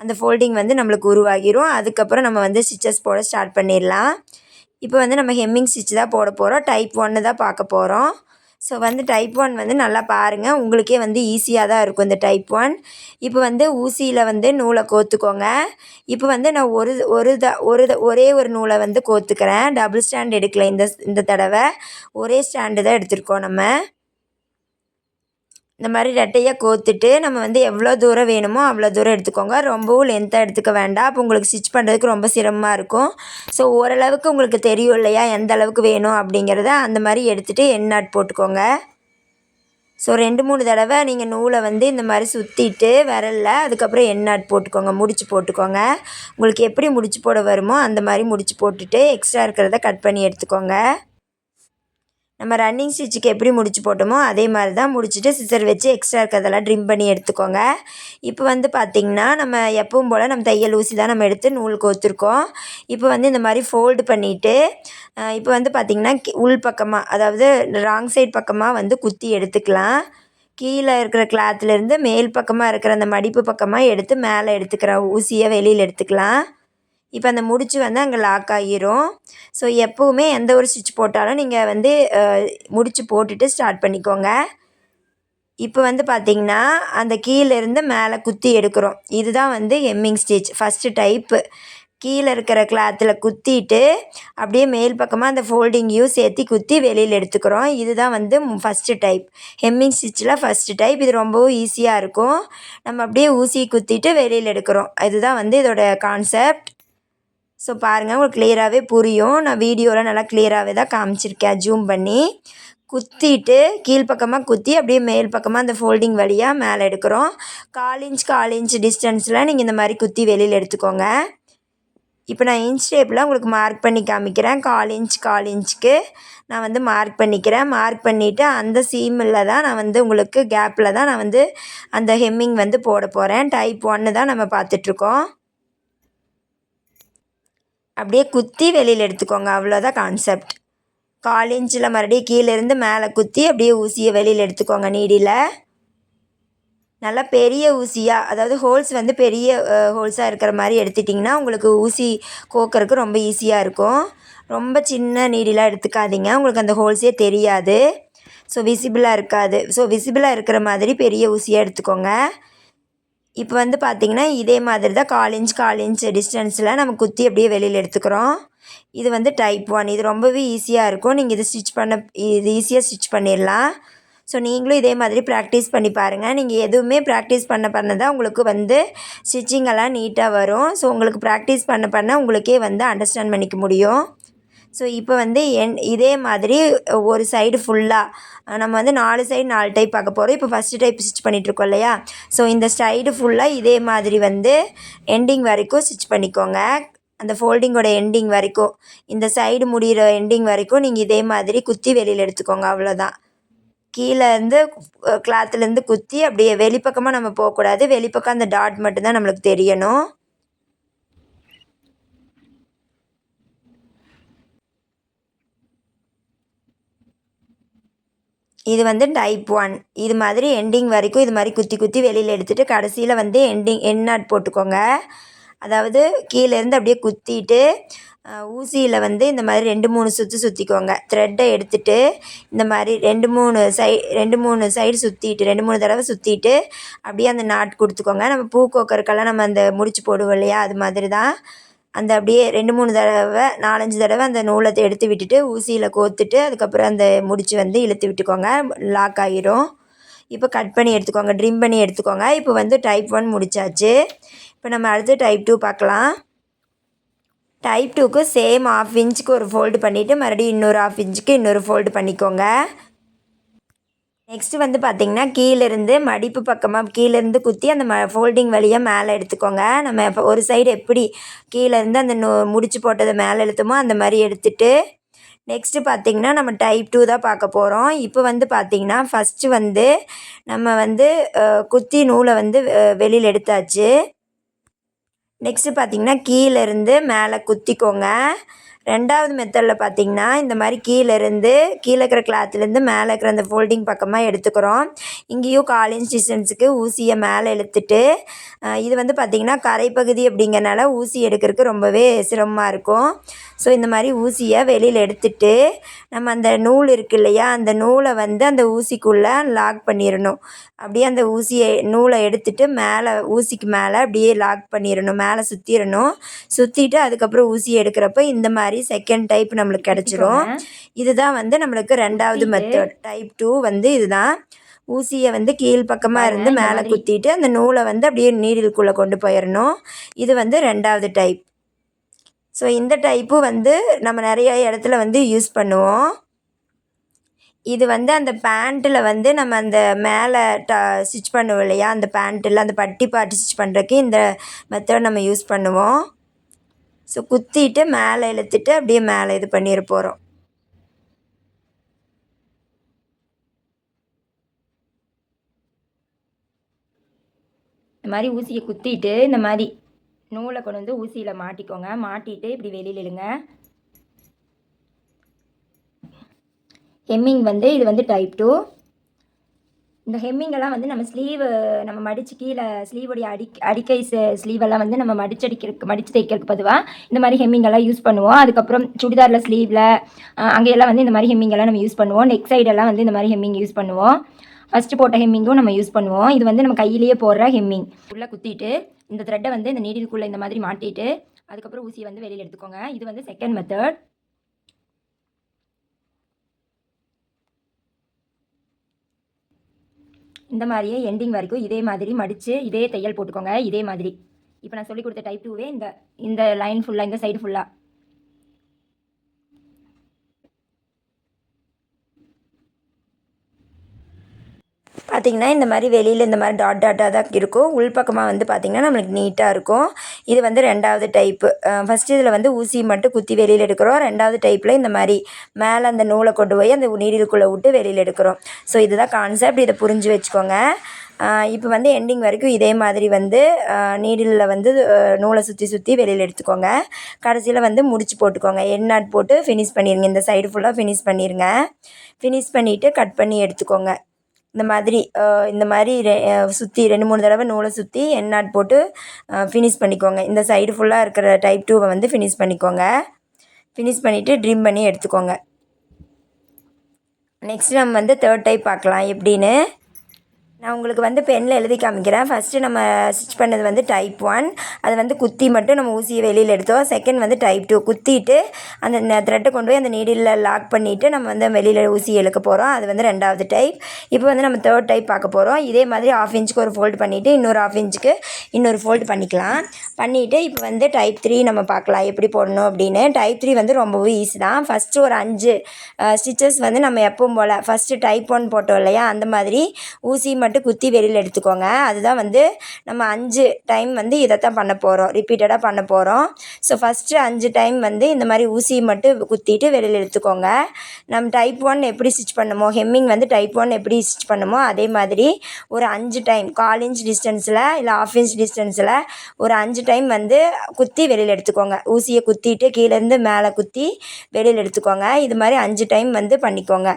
அந்த ஃபோல்டிங் வந்து நம்மளுக்கு உருவாகிரும். அதுக்கப்புறம் நம்ம வந்து ஸ்டிச்சஸ் போட ஸ்டார்ட் பண்ணிடலாம். இப்போ வந்து நம்ம ஹெம்மிங் ஸ்டிச் தான் போட போகிறோம் டைப் ஒன்று தான் பார்க்க போகிறோம் ஸோ வந்து டைப் ஒன் வந்து நல்லா பாருங்கள் உங்களுக்கே வந்து ஈஸியாக தான் இருக்கும் இந்த டைப் ஒன் இப்போ வந்து ஊசியில் வந்து நூலை கோத்துக்கோங்க. இப்போ வந்து நான் ஒரு ஒரு த ஒரு த ஒரே ஒரு நூலை வந்து கோத்துக்கிறேன். டபுள் ஸ்டாண்ட் எடுக்கல இந்த இந்த தடவை. ஒரே ஸ்டாண்டு தான் எடுத்திருக்கோம் நம்ம. இந்த மாதிரி ரெட்டையாக கோத்துட்டு நம்ம வந்து எவ்வளோ தூரம் வேணுமோ அவ்வளோ தூரம் எடுத்துக்கோங்க. ரொம்பவும் லென்த்தாக எடுத்துக்க வேண்டாம். அப்போ உங்களுக்கு ஸ்டிச் பண்ணுறதுக்கு ரொம்ப சிரமமாக இருக்கும். ஸோ ஓரளவுக்கு உங்களுக்கு தெரியும் இல்லையா எந்த அளவுக்கு வேணும் அப்படிங்கிறத அந்த மாதிரி எடுத்துகிட்டு எண்ணாட் போட்டுக்கோங்க. ஸோ ரெண்டு மூணு தடவை நீங்கள் நூலை வந்து இந்த மாதிரி சுற்றிட்டு வரல அதுக்கப்புறம் எண்ணாட் போட்டுக்கோங்க. முடிச்சு போட்டுக்கோங்க. உங்களுக்கு எப்படி முடிச்சு போட வருமோ அந்த மாதிரி முடிச்சு போட்டுட்டு எக்ஸ்ட்ரா இருக்கிறத கட் பண்ணி எடுத்துக்கோங்க. நம்ம ரன்னிங் ஸ்டிச்சுக்கு எப்படி முடிச்சு போட்டோமோ அதே மாதிரி தான் முடிச்சுட்டு சிசர் வச்சு எக்ஸ்ட்ரா இருக்கிறதெல்லாம் ட்ரிம் பண்ணி எடுத்துக்கோங்க. இப்போ வந்து பார்த்திங்கன்னா நம்ம எப்பவும் போல் நம்ம தையல் ஊசி தான் நம்ம எடுத்து நூல் கோத்துருக்கோம். இப்போ வந்து இந்த மாதிரி ஃபோல்டு பண்ணிவிட்டு இப்போ வந்து பார்த்திங்கன்னா உள் பக்கமாக அதாவது ராங் சைட் பக்கமாக வந்து குத்தி எடுத்துக்கலாம். கீழே இருக்கிற கிளாத்துலேருந்து மேல் பக்கமாக இருக்கிற அந்த மடிப்பு பக்கமாக எடுத்து மேலே எடுத்துக்கிற ஊசியை வெளியில் எடுத்துக்கலாம். இப்போ அந்த முடிச்சு வந்து அங்கே லாக் ஆகிரும். ஸோ எப்போவுமே எந்த ஒரு ஸ்டிச் போட்டாலும் நீங்கள் வந்து முடிச்சு போட்டுட்டு ஸ்டார்ட் பண்ணிக்கோங்க. இப்போ வந்து பார்த்திங்கன்னா அந்த கீழேருந்து மேலே குத்தி எடுக்கிறோம். இதுதான் வந்து எம்மிங் ஸ்டிச் ஃபஸ்ட்டு டைப்பு கீழே இருக்கிற கிளாத்தில் குத்திட்டு அப்படியே மேல் பக்கமாக அந்த ஃபோல்டிங்கையும் சேர்த்து குத்தி வெளியில் எடுத்துக்கிறோம். இதுதான் வந்து ஃபஸ்ட்டு டைப் ஹெம்மிங் ஸ்டிச்சில் ஃபஸ்ட்டு டைப் இது ரொம்பவும் ஈஸியாக இருக்கும். நம்ம அப்படியே ஊசி குத்திட்டு வெளியில் எடுக்கிறோம். இதுதான் வந்து இதோட கான்செப்ட் ஸோ பாருங்கள் உங்களுக்கு கிளியராகவே புரியும். நான் வீடியோவில் நல்லா கிளியராகவே தான் காமிச்சிருக்கேன். ஜூம் பண்ணி குத்திட்டு கீழ்ப்பக்கமாக குத்தி அப்படியே மேல் பக்கமாக அந்த ஃபோல்டிங் வழியாக மேலே எடுக்கிறோம். கால் இன்ச் கால் இன்ச் டிஸ்டன்ஸில் நீங்கள் இந்த மாதிரி குத்தி வெளியில் எடுத்துக்கோங்க. இப்போ நான் இன்ச் டேப்பில் உங்களுக்கு மார்க் பண்ணி காமிக்கிறேன். கால் இன்ச் கால் இன்ச்சுக்கு நான் வந்து மார்க் பண்ணிக்கிறேன். மார்க் பண்ணிவிட்டு அந்த சீமில் தான் நான் வந்து உங்களுக்கு கேப்பில் தான் நான் வந்து அந்த ஹெம்மிங் வந்து போட போகிறேன் டைப் ஒன்று தான் நம்ம பார்த்துட்ருக்கோம் அப்படியே குத்தி வெளியில் எடுத்துக்கோங்க. அவ்வளோதான் கான்செப்ட் கால் இன்ச்சில் மறுபடியும் கீழேருந்து மேலே குத்தி அப்படியே ஊசியை வெளியில் எடுத்துக்கோங்க நீடியில் நல்லா பெரிய ஊசியாக அதாவது ஹோல்ஸ் வந்து பெரிய ஹோல்ஸாக இருக்கிற மாதிரி எடுத்துட்டிங்கன்னா உங்களுக்கு ஊசி கோக்கறதுக்கு ரொம்ப ஈஸியாக இருக்கும். ரொம்ப சின்ன நீடிலாம் எடுத்துக்காதீங்க. உங்களுக்கு அந்த ஹோல்ஸே தெரியாது. ஸோ விசிபிளாக இருக்காது. ஸோ விசிபிளாக இருக்கிற மாதிரி பெரிய ஊசியாக எடுத்துக்கோங்க. இப்போ வந்து பார்த்திங்கன்னா இதே மாதிரி தான் கால் இன்ச் கால் இன்ச் டிஸ்டன்ஸில் நம்ம குத்தி அப்படியே வெளியில் எடுத்துக்கிறோம். இது வந்து டைப் ஒன் இது ரொம்பவே ஈஸியாக இருக்கும். நீங்கள் இது ஸ்டிச் பண்ண இது ஈஸியாக ஸ்டிச் பண்ணிடலாம். ஸோ நீங்களும் இதே மாதிரி ப்ராக்டிஸ் பண்ணி பாருங்கள் நீங்கள் எதுவுமே ப்ராக்டிஸ் பண்ண பண்ண தான் உங்களுக்கு வந்து ஸ்டிச்சிங் எல்லாம் நீட்டாக வரும். ஸோ உங்களுக்கு ப்ராக்டிஸ் பண்ண பண்ண உங்களுக்கே வந்து அண்டர்ஸ்டாண்ட் பண்ணிக்க முடியும். ஸோ இப்போ வந்து என் இதே மாதிரி ஒரு சைடு ஃபுல்லாக நம்ம வந்து நாலு சைடு நாலு டைப் பார்க்க போகிறோம் இப்போ ஃபஸ்ட்டு டைப் ஸ்டிச் பண்ணிகிட்ருக்கோம் இல்லையா? ஸோ இந்த சைடு ஃபுல்லாக இதே மாதிரி வந்து எண்டிங் வரைக்கும் ஸ்டிச் பண்ணிக்கோங்க. அந்த ஃபோல்டிங்கோட எண்டிங் வரைக்கும் இந்த சைடு முடிகிற எண்டிங் வரைக்கும் நீங்கள் இதே மாதிரி குத்தி வெளியில் எடுத்துக்கோங்க அவ்வளோதான் கீழேருந்து கிளாத்துலேருந்து குத்தி அப்படியே வெளிப்பக்கமாக நம்ம போகக்கூடாது. வெளிப்பக்கம் அந்த டாட் மட்டும்தான் நம்மளுக்கு தெரியணும். இது வந்து டைப் ஒன் இது மாதிரி எண்டிங் வரைக்கும் இது மாதிரி குத்தி குத்தி வெளியில் எடுத்துகிட்டு கடைசியில் வந்து எண்டிங் என் நாட் போட்டுக்கோங்க. அதாவது கீழேருந்து அப்படியே குத்திட்டு ஊசியில் வந்து இந்த மாதிரி ரெண்டு மூணு சுற்றி சுற்றிக்கோங்க த்ரெட்டை எடுத்துட்டு இந்த மாதிரி ரெண்டு மூணு சை ரெண்டு மூணு சைடு சுற்றிட்டு ரெண்டு மூணு தடவை சுற்றிட்டு அப்படியே அந்த நாட் கொடுத்துக்கோங்க. நம்ம பூ கோக்கருக்கெல்லாம் நம்ம அந்த முடிச்சு போடுவோம் இல்லையா? அது மாதிரி தான் அந்த அப்படியே ரெண்டு மூணு தடவை நாலஞ்சு தடவை அந்த நூலத்தை எடுத்து விட்டுட்டு ஊசியில் கோத்துட்டு அதுக்கப்புறம் அந்த முடிச்சு வந்து இழுத்து விட்டுக்கோங்க. லாக் ஆகிரும் இப்போ கட் பண்ணி எடுத்துக்கோங்க. ட்ரிம் பண்ணி எடுத்துக்கோங்க. இப்போ வந்து டைப் ஒன் முடிச்சாச்சு. இப்போ நம்ம அடுத்து டைப் டூ பார்க்கலாம். டைப் டூக்கு சேம் ஆஃப் இன்ச்சுக்கு ஒரு ஃபோல்டு பண்ணிவிட்டு மறுபடியும் இன்னொரு ஆஃப் இன்ச்சுக்கு இன்னொரு ஃபோல்டு பண்ணிக்கோங்க. நெக்ஸ்ட்டு வந்து பார்த்திங்கன்னா கீழேருந்து மடிப்பு பக்கமாக கீழேருந்து குத்தி அந்த ம ஃபோல்டிங் வழியாக மேலே எடுத்துக்கோங்க. நம்ம ஒரு சைடு எப்படி கீழேருந்து அந்த நோ முடிச்சு போட்டதை மேலே எழுத்துமோ அந்த மாதிரி எடுத்துட்டு நெக்ஸ்ட்டு பார்த்திங்கன்னா நம்ம டைப் டூ தான் பார்க்க போகிறோம் இப்போ வந்து பார்த்திங்கன்னா ஃபஸ்ட்டு வந்து நம்ம வந்து குத்தி நூலை வந்து வெளியில் எடுத்தாச்சு. நெக்ஸ்ட்டு பார்த்தீங்கன்னா கீழேருந்து மேலே குத்திக்கோங்க. ரெண்டாவது மெத்தடில் பார்த்திங்கன்னா இந்த மாதிரி கீழேருந்து கீழே இருக்கிற கிளாத்துலேருந்து மேலே இருக்கிற அந்த ஃபோல்டிங் பக்கமாக எடுத்துக்கிறோம். இங்கேயும் கால் இன்ச் டிஸ்டன்ஸுக்கு ஊசியை மேலே இழுத்துட்டு இது வந்து பார்த்திங்கன்னா கரைப்பகுதி அப்படிங்கிறனால ஊசி எடுக்கிறதுக்கு ரொம்பவே சிரமமாக இருக்கும். ஸோ இந்த மாதிரி ஊசியை வெளியில் எடுத்துட்டு நம்ம அந்த நூல் இருக்கு இல்லையா அந்த நூலை வந்து அந்த ஊசிக்குள்ளே லாக் பண்ணிடணும் அப்படியே அந்த ஊசியை நூலை எடுத்துட்டு மேலே ஊசிக்கு மேலே அப்படியே லாக் பண்ணிடணும் மேலே சுற்றிடணும் சுற்றிட்டு அதுக்கப்புறம் ஊசி எடுக்கிறப்ப இந்த மாதிரி செகண்ட் டைப் நம்மளுக்கு கிடச்சிரும். இதுதான் வந்து நம்மளுக்கு ரெண்டாவது மெத்தட் டைப் டூ வந்து இதுதான். ஊசியை வந்து கீழ் பக்கமாக இருந்து மேலே. குத்திட்டு அந்த நூலை வந்து அப்படியே நீடிலுக்குள்ளே கொண்டு போயிடணும் இது வந்து ரெண்டாவது டைப் ஸோ இந்த டைப்பு வந்து நம்ம நிறைய இடத்துல வந்து யூஸ் பண்ணுவோம். இது வந்து அந்த பேண்ட்டில் வந்து நம்ம அந்த மேலே ட ஸ்டிச் பண்ணுவோம் இல்லையா? அந்த பேண்ட்டில் அந்த பட்டி பாட்டு ஸ்டிச் பண்ணுறதுக்கு இந்த மெத்தட் நம்ம யூஸ் பண்ணுவோம். ஸோ குத்திட்டு மேலே இழுத்துட்டு அப்படியே மேலே இது பண்ணிட போகிறோம் இந்த மாதிரி ஊசியை குத்திட்டு இந்த மாதிரி நூலை கொண்டு வந்து ஊசியில் மாட்டிக்கோங்க. மாட்டிட்டு இப்படி வெளியில் இழுங்க. ஹெம்மிங் வந்து இது வந்து டைப் டூ இந்த ஹெம்மிங்கெல்லாம் வந்து நம்ம ஸ்லீவ் நம்ம மடித்து கீழே ஸ்லீவோடைய அடி அடிக்கை ஸ்லீவெல்லாம் வந்து நம்ம மடிச்சு அடிக்கிறதுக்கு மடித்து தைக்கிறதுக்கு பொதுவாக இந்த மாதிரி ஹெம்மிங்கெல்லாம் யூஸ் பண்ணுவோம். அதுக்கப்புறம் சுடிதாரில் ஸ்லீவில் அங்கேயெல்லாம் வந்து இந்த மாதிரி ஹெம்மிங்கெல்லாம் நம்ம யூஸ் பண்ணுவோம். நெக் சைடெல்லாம் வந்து இந்த மாதிரி ஹெம்மிங் யூஸ் பண்ணுவோம். ஃபஸ்ட்டு போட்ட ஹெம்மிங்கும் நம்ம யூஸ் பண்ணுவோம். இது வந்து நம்ம கையிலேயே போடுற ஹெம்மிங் உள்ளே குத்திட்டு இந்த த்ரெட்டை வந்து இந்த நீடிலுக்குள்ளே இந்த மாதிரி மாட்டிட்டு அதுக்கப்புறம் ஊசியை வந்து வெளியில் எடுத்துக்கோங்க. இது வந்து செகண்ட் மெத்தட் இந்த மாதிரியே எண்டிங் வரைக்கும் இதே மாதிரி மடித்து இதே தையல் போட்டுக்கோங்க இதே மாதிரி. இப்போ நான் சொல்லி கொடுத்த டைப் டூவே இந்த இந்த லைன் ஃபுல்லாக இந்த சைடு ஃபுல்லாக பார்த்திங்கன்னா இந்த மாதிரி வெளியில் இந்த மாதிரி டாட் டாட்டாக தான் இருக்கும். உள்பக்கமாக வந்து பார்த்திங்கன்னா நம்மளுக்கு நீட்டாக இருக்கும். இது வந்து ரெண்டாவது டைப்பு ஃபஸ்ட்டு இதில் வந்து ஊசி மட்டும் குத்தி வெளியில் எடுக்கிறோம். ரெண்டாவது டைப்பில் இந்த மாதிரி மேலே அந்த நூலை கொண்டு போய் அந்த நீடிலுக்குள்ளே விட்டு வெளியில் எடுக்கிறோம். ஸோ இதுதான் கான்செப்ட் இதை புரிஞ்சு வச்சுக்கோங்க. இப்போ வந்து எண்டிங் வரைக்கும் இதே மாதிரி வந்து நீடிலில் வந்து நூலை சுற்றி சுற்றி வெளியில் எடுத்துக்கோங்க. கடைசியில் வந்து முடிச்சு போட்டுக்கோங்க. எண்ணாட் போட்டு ஃபினிஷ் பண்ணிடுங்க இந்த சைடு ஃபுல்லாக ஃபினிஷ் பண்ணிடுங்க ஃபினிஷ் பண்ணிவிட்டு கட் பண்ணி எடுத்துக்கோங்க. இந்த மாதிரி இந்த மாதிரி ரெ சுற்றி ரெண்டு மூணு தடவை நூலை சுற்றி எண்ணாட் போட்டு ஃபினிஷ் பண்ணிக்கோங்க. இந்த சைடு ஃபுல்லாக இருக்கிற டைப் டூவை வந்து ஃபினிஷ் பண்ணிக்கோங்க. ஃபினிஷ் பண்ணிவிட்டு ட்ரிம் பண்ணி எடுத்துக்கோங்க. நெக்ஸ்ட் நம்ம வந்து தேர்ட் டைப் பார்க்கலாம். எப்படின்னு? நான் உங்களுக்கு வந்து பெனில் எழுதி காமிக்கிறேன். ஃபஸ்ட்டு நம்ம ஸ்டிச் பண்ணது வந்து டைப் ஒன் அது வந்து குத்தி மட்டும் நம்ம ஊசியை வெளியில் எடுத்தோம் செகண்ட் வந்து டைப் டூ குத்திட்டு அந்த த்ரெட்டை கொண்டு போய் அந்த நீடில் லாக் பண்ணிவிட்டு நம்ம வந்து வெளியில் ஊசி எழுக்க போகிறோம் அது வந்து ரெண்டாவது டைப் இப்போ வந்து நம்ம தேர்ட் டைப் பார்க்க போகிறோம் இதே மாதிரி ஆஃப் இன்ச்சுக்கு ஒரு ஃபோல்டு பண்ணிவிட்டு இன்னொரு ஆஃப் இன்ச்சுக்கு இன்னொரு ஃபோல்டு பண்ணிக்கலாம். பண்ணிவிட்டு இப்போ வந்து டைப் த்ரீ நம்ம பார்க்கலாம். எப்படி போடணும் அப்படின்னு. டைப் த்ரீ வந்து ரொம்பவும் ஈஸி தான். ஃபஸ்ட்டு ஒரு அஞ்சு ஸ்டிச்சஸ் வந்து நம்ம எப்பவும் போல் ஃபஸ்ட்டு டைப் ஒன் போட்டோம் இல்லையா? அந்த மாதிரி ஊசி மட்டும் குத்தி வெளியில் எடுத்துக்கோங்க. அதுதான் வந்து நம்ம அஞ்சு டைம் வந்து இதை தான் பண்ண போகிறோம் ரிப்பீட்டடாக பண்ண போகிறோம் ஸோ ஃபஸ்ட்டு அஞ்சு டைம் வந்து இந்த மாதிரி ஊசி மட்டும் குத்திட்டு வெளியில் எடுத்துக்கோங்க. நம்ம டைப் ஒன் எப்படி ஸ்டிச் பண்ணுமோ ஹெம்மிங் வந்து டைப் ஒன் எப்படி ஸ்டிச் பண்ணுமோ அதே மாதிரி ஒரு அஞ்சு டைம் கால் இன்ச் டிஸ்டன்ஸில் இல்லை ஆஃப் இன்ச் டிஸ்டன்ஸில் ஒரு அஞ்சு டைம் வந்து குத்தி வெளியில் எடுத்துக்கோங்க. ஊசியை குத்திட்டு கீழேருந்து மேலே குத்தி வெளியில் எடுத்துக்கோங்க. இது மாதிரி அஞ்சு டைம் வந்து பண்ணிக்கோங்க.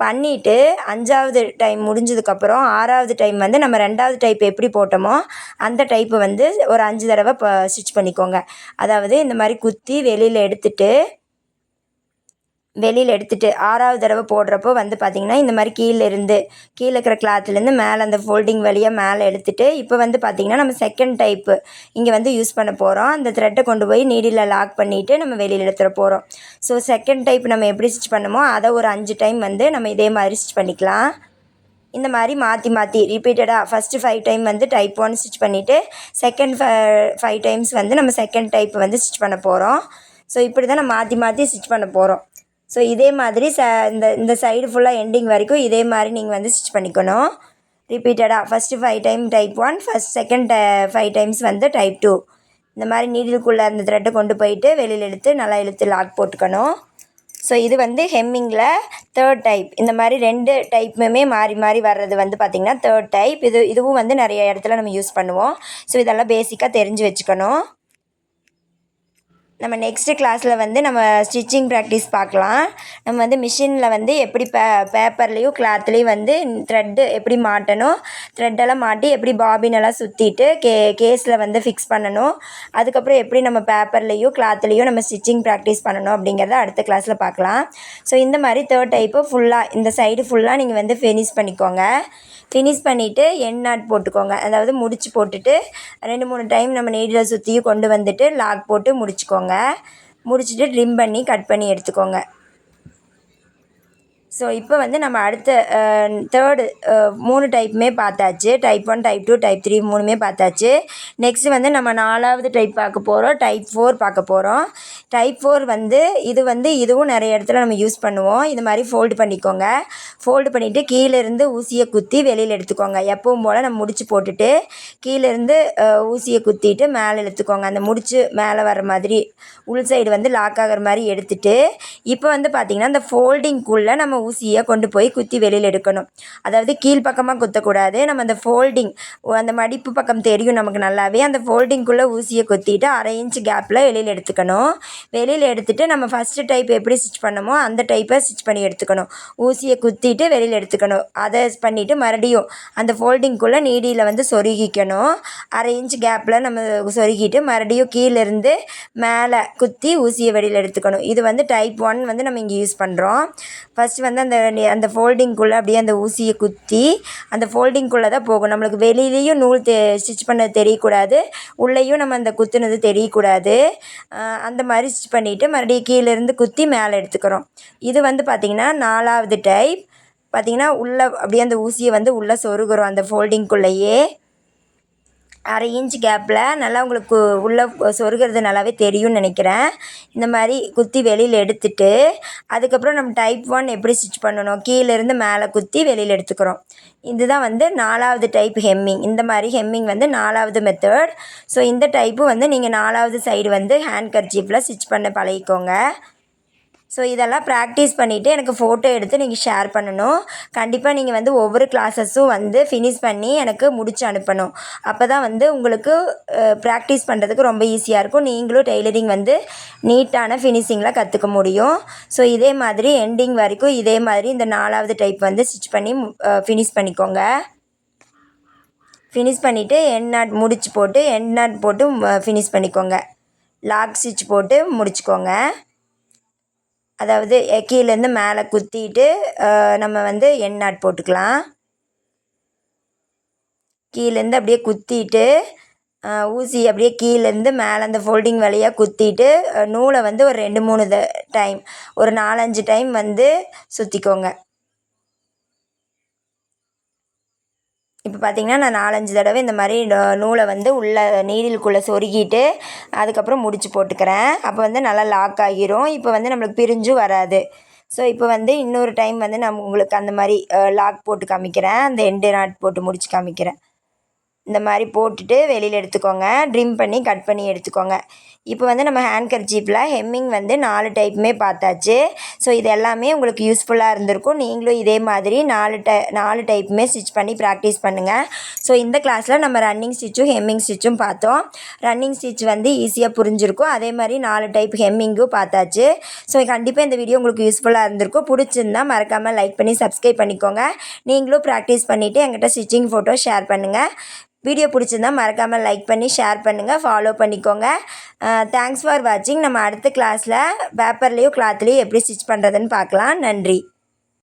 பண்ணிவிட்டு அஞ்சாவது டைம் முடிஞ்சதுக்கப்புறம் ஆறாவது ரெண்டாவது டைம் வந்து நம்ம ரெண்டாவது டைப் எப்படி போட்டோமோ அந்த டைப்பு வந்து ஒரு அஞ்சு தடவை இப்போ ஸ்டிச் பண்ணிக்கோங்க. அதாவது இந்த மாதிரி குத்தி வெளியில் எடுத்துட்டு வெளியில் எடுத்துட்டு ஆறாவது தடவை போடுறப்போ வந்து பார்த்திங்கன்னா இந்த மாதிரி கீழே இருந்து கீழே இருக்கிற கிளாத்துலேருந்து மேலே அந்த ஃபோல்டிங் வழியாக மேலே எடுத்துகிட்டு இப்போ வந்து பார்த்திங்கன்னா நம்ம செகண்ட் டைப்பு இங்கே வந்து யூஸ் பண்ண போகிறோம் அந்த த்ரெட்டை கொண்டு போய் நீடியில் லாக் பண்ணிவிட்டு நம்ம வெளியில் எடுத்துகிற போகிறோம் ஸோ செகண்ட் டைப் நம்ம எப்படி ஸ்டிச் பண்ணமோ அதை ஒரு அஞ்சு டைம் வந்து நம்ம இதே மாதிரி ஸ்டிச் பண்ணிக்கலாம். இந்த மாதிரி மாற்றி மாற்றி ரிப்பீட்டடாக ஃபஸ்ட்டு ஃபைவ் டைம் வந்து டைப் ஒன் ஸ்டிச் பண்ணிவிட்டு செகண்ட் ஃபைவ் டைம்ஸ் வந்து நம்ம செகண்ட் டைப் வந்து ஸ்டிச் பண்ண போகிறோம் ஸோ இப்படி தான் நம்ம மாற்றி மாற்றி ஸ்டிச் பண்ண போகிறோம் ஸோ இதே மாதிரி ச இந்த இந்த சைடு ஃபுல்லாக எண்டிங் வரைக்கும் இதே மாதிரி நீங்கள் வந்து ஸ்டிச் பண்ணிக்கணும். ரிப்பீட்டடாக first five time type one first second five times வந்து டைப் டூ இந்த மாதிரி நீடிலுக்குள்ளே அந்த த்ரெட்டை கொண்டு போயிட்டு வெளியில் எடுத்து நல்லா இழுத்து லாக் போட்டுக்கணும். ஸோ இது வந்து ஹெம்மிங்கில் தேர்ட் டைப் இந்த மாதிரி ரெண்டு டைப்புமே மாறி மாறி வர்றது வந்து பார்த்திங்கன்னா தேர்ட் டைப் இது இதுவும் வந்து நிறைய இடத்துல நம்ம யூஸ் பண்ணுவோம். ஸோ இதெல்லாம் பேசிக்காக தெரிஞ்சு வச்சுக்கணும். நம்ம நெக்ஸ்ட்டு கிளாஸில் வந்து நம்ம ஸ்டிச்சிங் ப்ராக்டிஸ் பார்க்கலாம். நம்ம வந்து மிஷினில் வந்து எப்படி பே பேப்பர்லேயும் கிளாத்லேயும் வந்து த்ரெட்டு எப்படி மாட்டணும் த்ரெட்டெல்லாம் மாட்டி எப்படி பாபினெல்லாம் சுற்றிட்டு கே கேஸில் வந்து ஃபிக்ஸ் பண்ணணும். அதுக்கப்புறம் எப்படி நம்ம பேப்பர்லேயும் கிளாத்லேயும் நம்ம ஸ்டிச்சிங் ப்ராக்டிஸ் பண்ணணும் அப்படிங்கிறத அடுத்த கிளாஸில் பார்க்கலாம். ஸோ இந்த மாதிரி தேர்ட் டைப்பு ஃபுல்லாக இந்த சைடு ஃபுல்லாக நீங்கள் வந்து ஃபினிஷ் பண்ணிக்கோங்க. ஃபினிஷ் பண்ணிவிட்டு என் நாட் போட்டுக்கோங்க. அதாவது முடிச்சு போட்டுட்டு ரெண்டு மூணு டைம் நம்ம நீடில் சுற்றியும் கொண்டு வந்துட்டு லாக் போட்டு முடிச்சுக்கோங்க. முடிச்சுட்டு ட்ரிம் பண்ணி கட் பண்ணி எடுத்துக்கோங்க. ஸோ இப்போ வந்து நம்ம அடுத்த தேர்டு மூணு டைப்புமே பார்த்தாச்சு. Type one type two type three மூணுமே பார்த்தாச்சு. நெக்ஸ்ட்டு வந்து நம்ம நாலாவது டைப் பார்க்க போகிறோம் டைப் ஃபோர் பார்க்க போகிறோம் டைப் ஃபோர் வந்து இது வந்து இதுவும் நிறைய இடத்துல நம்ம யூஸ் பண்ணுவோம். இது மாதிரி ஃபோல்டு பண்ணிக்கோங்க. ஃபோல்டு பண்ணிவிட்டு கீழேருந்து ஊசியை குத்தி வெளியில் எடுத்துக்கோங்க. எப்பவும் போல் நம்ம முடிச்சு போட்டுட்டு கீழேருந்து ஊசியை குத்திட்டு மேலே இழுத்துக்கோங்க. அந்த முடிச்சு மேலே வர மாதிரி உள் சைடு வந்து லாக் ஆகிற மாதிரி எடுத்துட்டு இப்போ வந்து பார்த்திங்கன்னா அந்த ஃபோல்டிங்குள்ளே நம்ம ஊசியை கொண்டு போய் குத்தி வெளியில் எடுக்கணும். அதாவது கீழ்ப்பக்கமாக குத்தக்கூடாது. நம்ம அந்த ஃபோல்டிங் அந்த மடிப்பு பக்கம் தெரியும் நமக்கு நல்லாவே. அந்த ஃபோல்டிங்குள்ளே ஊசியை குத்திட்டு அரை இன்ச் கேப்பில் வெளியில் எடுத்துக்கணும். வெளியில் எடுத்துகிட்டு நம்ம ஃபஸ்ட்டு டைப் எப்படி ஸ்டிச் பண்ணமோ அந்த டைப்பை ஸ்டிச் பண்ணி எடுத்துக்கணும். ஊசியை குத்திட்டு வெளியில் எடுத்துக்கணும். அதை பண்ணிவிட்டு மறுபடியும் அந்த ஃபோல்டிங்குள்ளே நீடியில் வந்து சொருகிக்கணும். அரை இன்ச் கேப்பில் நம்ம சொருகிட்டு மறுபடியும் கீழேருந்து மேலே குத்தி ஊசியை வெளியில் எடுத்துக்கணும். இது வந்து டைப் ஒன் வந்து நம்ம இங்கே யூஸ் பண்ணுறோம் ஃபஸ்ட்டு வந்து அந்த அந்த ஃபோல்டிங்குள்ளே அப்படியே அந்த ஊசியை குத்தி அந்த ஃபோல்டிங்குள்ளே தான் போகும். நம்மளுக்கு வெளியிலையும் நூல் தெ ஸ்டிச் பண்ணது தெரியக்கூடாது. உள்ளேயும் நம்ம அந்த குத்துனது தெரியக்கூடாது. அந்த மாதிரி ஸ்டிச் பண்ணிவிட்டு மறுபடியும் கீழேருந்து குத்தி மேலே எடுத்துக்கிறோம். இது வந்து பார்த்திங்கன்னா நாலாவது டைப் பார்த்திங்கன்னா உள்ளே அப்படியே அந்த ஊசியை வந்து உள்ளே சொருகிறோம் அந்த ஃபோல்டிங்குள்ளேயே அரை இன்ச் கேப்பில் நல்லா உங்களுக்கு உள்ளே சொருகிறது நல்லாவே தெரியும்னு நினைக்கிறேன். இந்த மாதிரி குத்தி வெளியில் எடுத்துட்டு அதுக்கப்புறம் நம்ம டைப் ஒன் எப்படி ஸ்டிச் பண்ணணும்? கீழேருந்து மேலே குத்தி வெளியில் எடுத்துக்கிறோம். இதுதான் வந்து நாலாவது டைப் ஹெம்மிங் இந்த மாதிரி ஹெம்மிங் வந்து நாலாவது மெத்தட் ஸோ இந்த டைப்பு வந்து நீங்கள் நாலாவது சைடு வந்து ஹேண்ட் கர்ச்சீஃபில் ஸ்டிச் பண்ண பழகிக்கோங்க. ஸோ இதெல்லாம் ப்ராக்டிஸ் பண்ணிவிட்டு எனக்கு ஃபோட்டோ எடுத்து நீங்கள் ஷேர் பண்ணணும். கண்டிப்பாக நீங்கள் வந்து ஒவ்வொரு கிளாஸஸும் வந்து ஃபினிஷ் பண்ணி எனக்கு முடிச்சு அனுப்பணும். அப்போ தான் வந்து உங்களுக்கு ப்ராக்டிஸ் பண்ணுறதுக்கு ரொம்ப ஈஸியாக இருக்கும். நீங்களும் டெய்லரிங் வந்து நீட்டான ஃபினிஷிங்கில் கற்றுக்க முடியும். ஸோ இதே மாதிரி எண்டிங் வரைக்கும் இதே மாதிரி இந்த நாலாவது டைப் வந்து ஸ்டிச் பண்ணி ஃபினிஷ் பண்ணிக்கோங்க. ஃபினிஷ் பண்ணிவிட்டு என் நாட் முடிச்சு போட்டு என் நாட் போட்டு ஃபினிஷ் பண்ணிக்கோங்க. லாக் ஸ்டிச் போட்டு முடிச்சுக்கோங்க. அதாவது எ- கீழேருந்து மேலே குத்திட்டு நம்ம வந்து எண்ணாட் போட்டுக்கலாம். கீழேருந்து அப்படியே குத்திட்டு ஊசி அப்படியே கீழேருந்து மேலே அந்த ஃபோல்டிங் வழியாக குத்திட்டு நூலை வந்து ஒரு ரெண்டு மூணு த டைம் ஒரு நாலஞ்சு டைம் வந்து சுற்றிக்கோங்க இப்போ பார்த்திங்கன்னா நான் நாலஞ்சு தடவை இந்த மாதிரி நூ- நூலை வந்து உள்ள நீரிலுக்குள்ளே சொருகிட்டு அதுக்கப்புறம் முடிச்சு போட்டுக்கிறேன். அப்போ வந்து நல்லா லாக் ஆகிரும். இப்போ வந்து நம்மளுக்கு பிரிஞ்சும் வராது. ஸோ இப்போ வந்து இன்னொரு டைம் வந்து நான் உங்களுக்கு அந்த மாதிரி லாக் போட்டு காமிக்கிறேன். அந்த எண்டு நாட் போட்டு முடிச்சு காமிக்கிறேன். இந்த மாதிரி போட்டுட்டு வெளியில் எடுத்துக்கோங்க. ட்ரிம் பண்ணி கட் பண்ணி எடுத்துக்கோங்க. இப்போ வந்து நம்ம ஹேண்ட் கர்ச்சீஃபில் ஹெம்மிங் வந்து நாலு டைப்புமே பார்த்தாச்சு. ஸோ இது எல்லாமே உங்களுக்கு யூஸ்ஃபுல்லாக இருந்திருக்கும். நீங்களும் இதே மாதிரி நாலு டை நாலு டைப்புமே ஸ்டிச் பண்ணி ப்ராக்டிஸ் பண்ணுங்கள் ஸோ இந்த கிளாஸில் நம்ம ரன்னிங் ஸ்டிச்சும் ஹெம்மிங் ஸ்டிச்சும் பார்த்தோம். ரன்னிங் ஸ்டிச் வந்து ஈஸியாக புரிஞ்சிருக்கும். அதே மாதிரி நாலு டைப் ஹெம்மிங்கும் பார்த்தாச்சு. ஸோ கண்டிப்பாக இந்த வீடியோ உங்களுக்கு யூஸ்ஃபுல்லாக இருந்திருக்கும். பிடிச்சிருந்தா மறக்காமல் லைக் பண்ணி சப்ஸ்கிரைப் பண்ணிக்கோங்க. நீங்களும் ப்ராக்டிஸ் பண்ணிவிட்டு என்கிட்ட ஸ்டிச்சிங் ஃபோட்டோ ஷேர் பண்ணுங்கள் வீடியோ பிடிச்சிருந்தா மறக்காமல் லைக் பண்ணி ஷேர் பண்ணுங்கள் ஃபாலோ பண்ணிக்கோங்க. தேங்க்ஸ் ஃபார் வாட்சிங் நம்ம அடுத்த கிளாஸில் பேப்பர்லேயும் கிளாத்லேயும் எப்படி ஸ்டிச் பண்ணுறதுன்னு பார்க்கலாம். நன்றி.